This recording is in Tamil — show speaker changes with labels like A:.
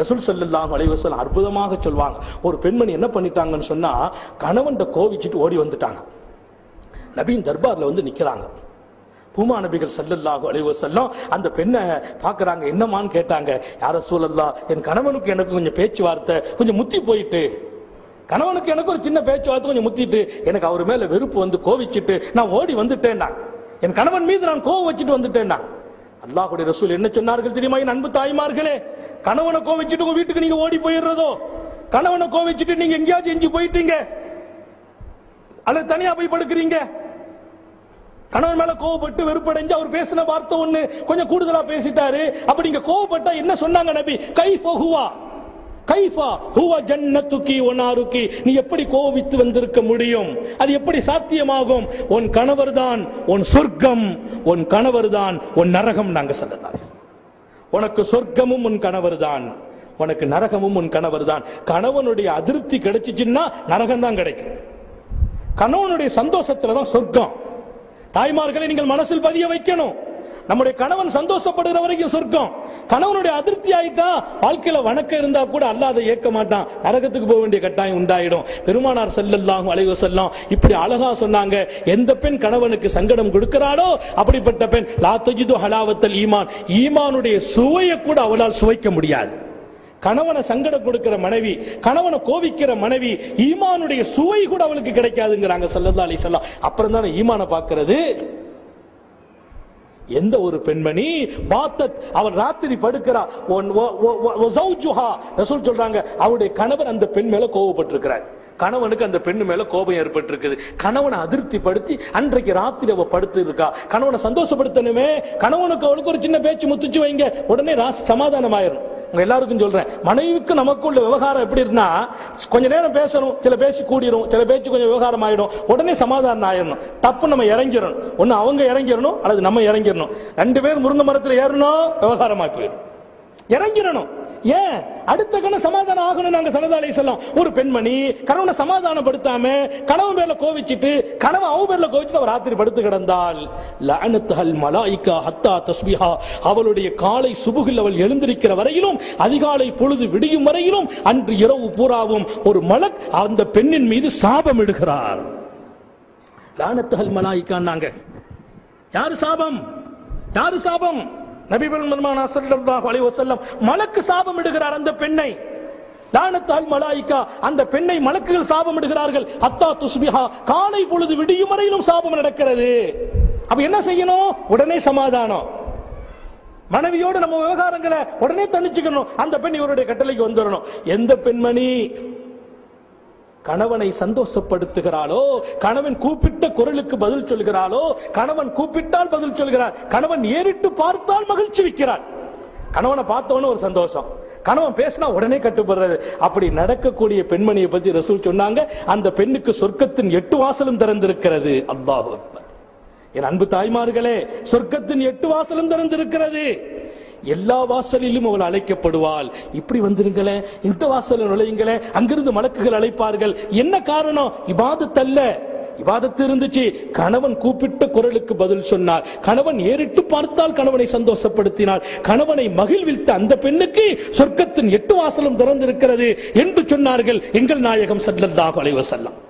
A: ரசூல் ஸல்லல்லாஹு அலைவசல் அற்புதமாக சொல்வாங்க. ஒரு பெண்மணி என்ன பண்ணிட்டாங்கன்னு சொன்னா கணவன்கிட்ட கோவிச்சிட்டு ஓடி வந்துட்டாங்க. நபியின் தர்பார்ல வந்து நிக்கிறாங்க. பூமா நபிகள் ஸல்லல்லாஹு அலைஹி அந்த பெண்ணை பார்க்குறாங்க என்னமான்னு கேட்டாங்க. யார சூழல்லா என் கணவனுக்கு எனக்கு கொஞ்சம் பேச்சுவார்த்தை கொஞ்சம் முத்தி போயிட்டு. கணவனுக்கு எனக்கு ஒரு சின்ன பேச்சுவார்த்தை கொஞ்சம் முத்திட்டு. எனக்கு அவர் மேலே வெறுப்பு வந்து கோவிச்சிட்டு நான் ஓடி வந்துட்டேன்னா என் கணவன் மீது நான் கோவம் வச்சுட்டு வந்துட்டேன்னா அல்லாஹுடைய ரசூல் என்ன சொன்னார்கள் தெரியுமா? என் அன்பு தாய்மார்களே கணவனை கோவிச்சுட்டு உங்க வீட்டுக்கு நீங்க ஓடி போயிடுறதோ? கணவனை கோவிச்சுட்டு நீங்க எங்கேயாவது எஞ்சி போயிட்டீங்க? அல்லது தனியா போய் படுக்கிறீங்க? கணவன் மேல கோவப்பட்டு வெறுப்படைஞ்சு அவர் பேசின வார்த்தை ஒண்ணு கொஞ்சம் கூடுதலா பேசிட்டாரு. அப்படிங்க நீங்க கோவப்பட்டா என்ன சொன்னாங்க நபி? கை போகுவா கைஃபா ஹுவ ஜன்னத்துக்கி ஒனாருக்கி நீ எப்படி கோவித்து வந்திருக்க முடியும்? அது எப்படி சாத்தியமாகும்? உன் கணவர் தான் உன் சொர்க்கம் உன் கணவர் தான் உன் நரகம் நாங்க சொல்லலாம் உனக்கு சொர்க்கமும் உன் கணவர் தான் உனக்கு நரகமும் உன் கணவர் தான் கணவனுடைய அதிருப்தி கிடைச்சிச்சுன்னா நரகம் தான் கிடைக்கும். கணவனுடைய சந்தோஷத்துல தான் சொர்க்கம். தாய்மார்களை நீங்கள் மனசில் பதிய வைக்கணும். நம்முடைய கணவன் சந்தோஷப்படுகிற வரைக்கும் சொர்க்கம். கணவனுடைய அதிருப்தி ஆயிட்டா வாழ்க்கையில வணக்கம் இருந்தா கூட அல்லாத ஏற்க மாட்டான். நரகத்துக்கு போக வேண்டிய கட்டாயம் உண்டாயிடும். பெருமானார் செல்லல்லாகும் அலைஹி செல்லும் இப்படி அழகா சொன்னாங்க. எந்த பெண் கணவனுக்கு சங்கடம் கொடுக்கிறாளோ அப்படிப்பட்ட பெண் லாத்தஜிது ஹலாவத்தல் ஈமான். ஈமானுடைய சுவையை கூட அவளால் சுவைக்க முடியாது. கணவனை சங்கடம் கொடுக்கிற மனைவி கணவனை கோவிக்கிற மனைவி ஈமானுடைய சுவை கூட அவளுக்கு கிடைக்காதுங்கிறாங்க சல்லல்லா அலி சொல்லலாம் அப்புறம் தானே ஈமான பார்க்கறது? எந்த ஒரு பெண்மணி பாத்தத் அவள் ராத்திரி படுக்கிறா ஒன்- சொல்றாங்க அவருடைய கணவர் அந்த பெண் மேல கோவப்பட்டிருக்கிறார் கணவனுக்கு அந்த பெண்ணு மேல கோபம் ஏற்பட்டிருக்குது. கணவனை அதிருப்தி படுத்தி அன்றைக்கு ராத்திரி அவ படுத்து இருக்கா கணவனை சந்தோஷப்படுத்தணுமே. கணவனுக்கு அவளுக்கு ஒரு சின்ன பேச்சு முத்துச்சு வைங்க. உடனே ராஸ் சமாதானம் ஆயிரும் உங்க எல்லாருக்கும் சொல்றேன். மனைவிக்கு நமக்கு உள்ள விவகாரம் எப்படி இருந்தா கொஞ்ச நேரம் பேசணும் சில பேச்சு கூடிரும் சில பேச்சு கொஞ்சம் விவகாரம் ஆயிடும் உடனே சமாதானம் ஆயிடணும் தப்பு நம்ம இறங்கிடணும் ஒன்னு அவங்க இறங்கிடணும் அல்லது நம்ம இறங்கிடணும் ரெண்டு பேரும் முருங்கை மரத்தில் ஏறணும் விவகாரமா போயிடும் இறங்கிடணும். ஏன்? அடுத்த கணம் சமாதானம் ஆகணும் நாங்க சரதாலை சொல்லலாம் ஒரு பெண்மணி கணவனை சமாதானப்படுத்தாம கணவன் பேர்ல கோவிச்சிட்டு கணவன் அவ பேர்ல கோவிச்சுட்டு அவர் ராத்திரி படுத்து கிடந்தால் லஅனத்துஹல் மலாய்க்கா ஹத்தா தஸ்பிஹா. அவளுடைய காலை சுபுகில் அவள் எழுந்திருக்கிற வரையிலும் அதிகாலை பொழுது விடியும் வரையிலும் அன்று இரவு பூராவும் ஒரு மலக் அந்த பெண்ணின் மீது சாபம் இடுகிறார். மலாய்க்கா மலாயிக்கான்னாங்க யாரு சாபம்? யாரு சாபம்? நபிகள் பெருமானா ஸல்லல்லாஹு அலைஹி வஸல்லம் மலக்கு சாபம் இடுகிறார் அந்த பெண்ணை. லானத்தால் மலாய்க்கா அந்த பெண்ணை மலக்குகள் சாபம் இடுகிறார்கள். அத்தா துஸ்பிஹா காலை பொழுது விடியும் வரையிலும் சாபம் நடக்கிறது. அப்ப என்ன செய்யணும்? உடனே சமாதானம். மனைவியோடு நம்ம விவகாரங்களை உடனே தணிச்சுக்கணும். அந்த பெண் இவருடைய கட்டளைக்கு வந்துடணும் எந்த பெண்மணி? கணவனை சந்தோஷப்படுத்துகிறாளோ? கணவன் கூப்பிட்ட குரலுக்கு பதில் சொல்கிறாளோ? கணவன் கூப்பிட்டால் பதில் சொல்கிறார். கணவன் ஏறிட்டு பார்த்தால் மகிழ்ச்சி வைக்கிறார். கணவனை பார்த்தவன ஒரு சந்தோஷம். கணவன் பேசினா உடனே கட்டுப்படுறது. அப்படி நடக்கக்கூடிய பெண்மணியை பத்தி ரசூல் சொன்னாங்க. அந்த பெண்ணுக்கு சொர்க்கத்தின் எட்டு வாசலும் திறந்திருக்கிறது. அல்லாஹ் என் அன்பு தாய்மார்களே சொர்க்கத்தின் எட்டு வாசலும் திறந்திருக்கிறது. எல்லா வாசலிலும் அவள் அழைக்கப்படுவாள். இப்படி வந்துருங்களேன் இந்த வாசலில் நுழையுங்களேன் அங்கிருந்து மலக்குகள் அழைப்பார்கள். என்ன காரணம்? இபாதத்தல்ல. இவாதத்து இருந்துச்சு. கணவன் கூப்பிட்ட குரலுக்கு பதில் சொன்னார். கணவன் ஏறிட்டு பார்த்தால் கணவனை சந்தோஷப்படுத்தினார். கணவனை மகிழ்வித்த அந்த பெண்ணுக்கு சொர்க்கத்தின் எட்டு வாசலும் திறந்திருக்கிறது என்று சொன்னார்கள் எங்கள் நாயகம் ஸல்லல்லாஹு அலைஹி வஸல்லம்.